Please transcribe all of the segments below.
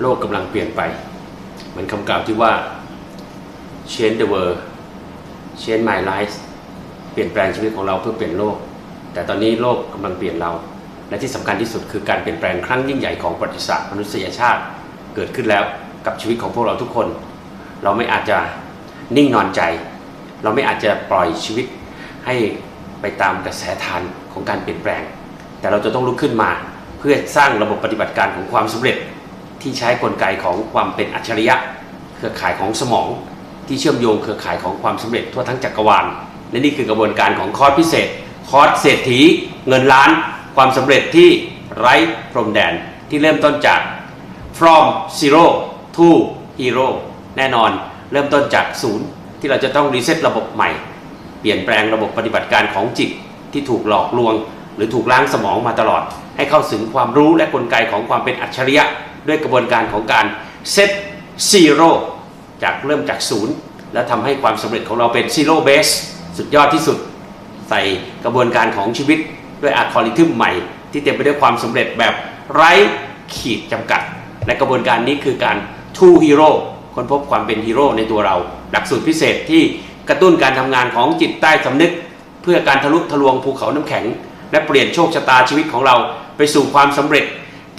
โลกกำลังเปลี่ยนไป เหมือนคำกล่าวที่ว่า change the world change my life เปลี่ยนแปลงชีวิตของเราเพื่อเปลี่ยนโลก แต่ตอนนี้โลกกำลังเปลี่ยนเรา และที่สำคัญที่สุดคือการเปลี่ยนแปลงครั้งยิ่งใหญ่ของประวัติศาสตร์มนุษยชาติเกิดขึ้นแล้วกับชีวิตของพวกเราทุกคน เราไม่อาจจะนิ่งนอนใจ เราไม่อาจจะปล่อยชีวิตให้ไปตามกระแสทานของการเปลี่ยนแปลง แต่เราจะต้องลุกขึ้นมาเพื่อสร้างระบบปฏิบัติการของความสำเร็จ ที่ใช้กลไกของความเป็นอัจฉริยะ เครือข่ายของสมอง ที่เชื่อมโยงเครือข่ายของความสำเร็จทั่วทั้งจักรวาลและนี่คือกระบวนการของคอร์สพิเศษ คอร์สเศรษฐี เงินล้าน ความสำเร็จที่ไร้พรมแดนที่เริ่มต้นจาก from zero to hero แน่นอนเริ่มต้นจากศูนย์ที่เราจะต้องรีเซ็ตระบบใหม่ เปลี่ยนแปลงระบบปฏิบัติการของจิตที่ถูกหลอกลวง หรือถูกล้างสมองมาตลอด ให้เข้าถึงความรู้และกลไกของความเป็นอัจฉริยะ ด้วยกระบวนการของการเซตซีโร่จากเริ่มจากศูนย์แล้วทำให้ความสำเร็จของเราเป็นซีโร่เบสสุดยอดที่สุด ใส่กระบวนการของชีวิตด้วยอัลกอริทึมใหม่ ที่เต็มไปด้วยความสำเร็จแบบไร้ขีดจำกัด และกระบวนการนี้คือการ Two Hero ค้นพบความเป็นฮีโร่ในตัวเรา หลักสูตรพิเศษที่กระตุ้นการทำงานของจิตใต้สำนึก เพื่อการทะลุทะลวงภูเขาน้ำแข็ง และเปลี่ยนโชคชะตาชีวิตของเราไปสู่ความสำเร็จ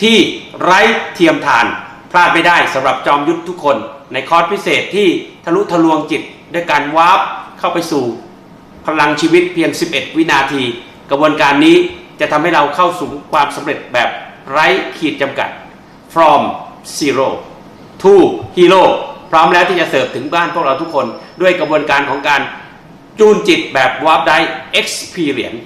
ที่ไร้เทียมทาน พลาดไม่ได้สำหรับจอมยุทธทุกคน ในคอร์สพิเศษที่ทะลุทะลวงจิต ด้วยการวาร์ปเข้าไปสู่ พลังชีวิตเพียง 11 วินาที กระบวนการนี้จะทำให้เราเข้าสู่ความสำเร็จแบบไร้ขีดจำกัด from zero to hero พร้อมแล้วที่จะเสิร์ฟถึงบ้านพวกเราทุกคน ด้วยกระบวนการของการจูนจิตแบบ warp drive experience